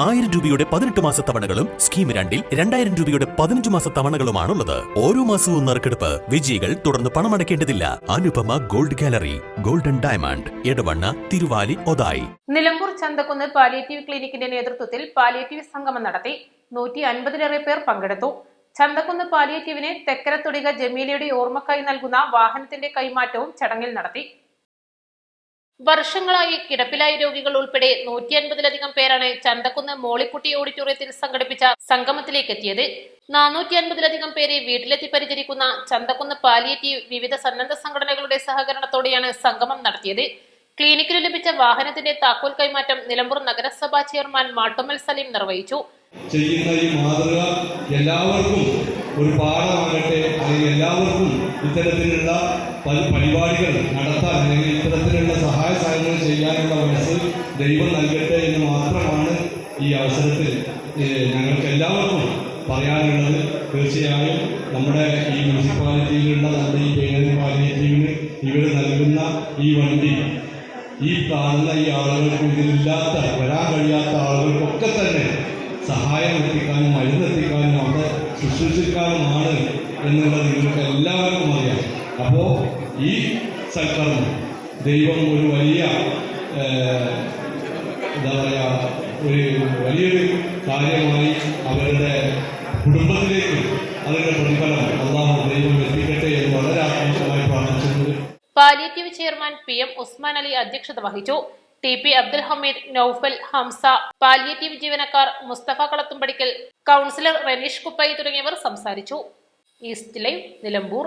ആയിരം രൂപയുടെ പതിനെട്ട് മാസ തവണകളും സ്കീം രണ്ടിൽ രണ്ടായിരം രൂപയുടെ പതിനഞ്ച് മാസ തവണകളുമാണുള്ളത്. ഓരോ മാസവും നറുക്കെടുപ്പ് വിജയികൾ തുടർന്ന് പണമടയ്ക്കേണ്ടതില്ല. Anupama gold gallery golden diamond Edavanna Thiruvali Othayi. Nilambur Chanthakkunnu palliative ക്ലിനിക്കിന്റെ നേതൃത്വത്തിൽ പാലിയേറ്റീവ് സംഗമം നടത്തി നൂറ്റി അൻപതിലേറെ പേർ പങ്കെടുത്തു. ചന്തക്കുന്ന് പാലിയേറ്റീവിനെ തെക്കര തുടിക ജമീലയുടെ ഓർമ്മക്കായി നൽകുന്ന വാഹനത്തിന്റെ കൈമാറ്റവും ചടങ്ങിൽ നടത്തി. വർഷങ്ങളായി കിടപ്പിലായ രോഗികൾ ഉൾപ്പെടെ നൂറ്റി അൻപതിലധികം പേരാണ് ചന്തക്കുന്ന് മോളിക്കുട്ടി ഓഡിറ്റോറിയത്തിൽ സംഘടിപ്പിച്ച സംഗമത്തിലേക്ക് എത്തിയത്. നാനൂറ്റി അൻപതിലധികം പേരെ വീട്ടിലെത്തി പരിചരിക്കുന്ന ചന്തക്കുന്ന് പാലിയേറ്റീവ് വിവിധ സന്നദ്ധ സംഘടനകളുടെ സഹകരണത്തോടെയാണ് സംഗമം നടത്തിയത്. ക്ലിനിക്കിൽ ലഭിച്ച വാഹനത്തിന്റെ താക്കോൽ കൈമാറ്റം നിലമ്പൂർ നഗരസഭാ ചെയർമാൻ മാട്ടുമൽ സലീം നിർവഹിച്ചു. ചെയ്യുന്ന ഈ മാതൃക എല്ലാവർക്കും ഒരു പാഠമാകട്ടെ അല്ലെങ്കിൽ എല്ലാവർക്കും ഇത്തരത്തിലുള്ള പല പരിപാടികൾ നടത്താൻ അല്ലെങ്കിൽ സഹകരണങ്ങൾ ചെയ്യാനുള്ള മനസ്സ് ദൈവം നൽകട്ടെ എന്ന് മാത്രമാണ് ഈ അവസരത്തിൽ ഞങ്ങൾക്ക് എല്ലാവർക്കും പറയാനുള്ളത്. തീർച്ചയായും നമ്മുടെ ഈ മുനിസിപ്പാലിറ്റിയിലുള്ള നമ്മുടെ ഈ പാലിയേറ്റീവിന് ഇവർ നൽകുന്ന ഈ വണ്ടി ഈ കാണുന്ന ഈ ആളുകൾക്ക് ഇതിലില്ലാത്ത വരാൻ കഴിയാത്ത ആളുകൾക്കൊക്കെ തന്നെ സഹായം എത്തിക്കാനും മരുന്നെത്തിക്കാനും അവിടെ ശുശ്രൂഷിക്കാനുമാണ് എന്നുള്ളത് നിങ്ങൾക്ക് എല്ലാവർക്കും അറിയാം. അപ്പോൾ ഈ സൽക്കർമ്മം ദൈവം ഒരു വലിയ എന്താ പറയുക ഒരു വലിയൊരു കാര്യമായി അവരുടെ കുടുംബത്തിലേക്ക് അതിന്റെ പ്രതിഫലം അള്ളാഹു ദൈവം എത്തിക്കട്ടെ എന്ന് വളരെ ആത്മാർത്ഥമായി പ്രാർത്ഥിച്ചിട്ടുണ്ട്. Palliative chairman P M Usman Ali അധ്യക്ഷത വഹിച്ചു. T P Abdul Hameed Noufal Hamza palliative ജീവനക്കാർ മുസ്തഫ കളത്തുംപടിക്കൽ കൗൺസിലർ റനീഷ് കുപ്പൈ തുടങ്ങിയവർ സംസാരിച്ചു. East live Nilambur.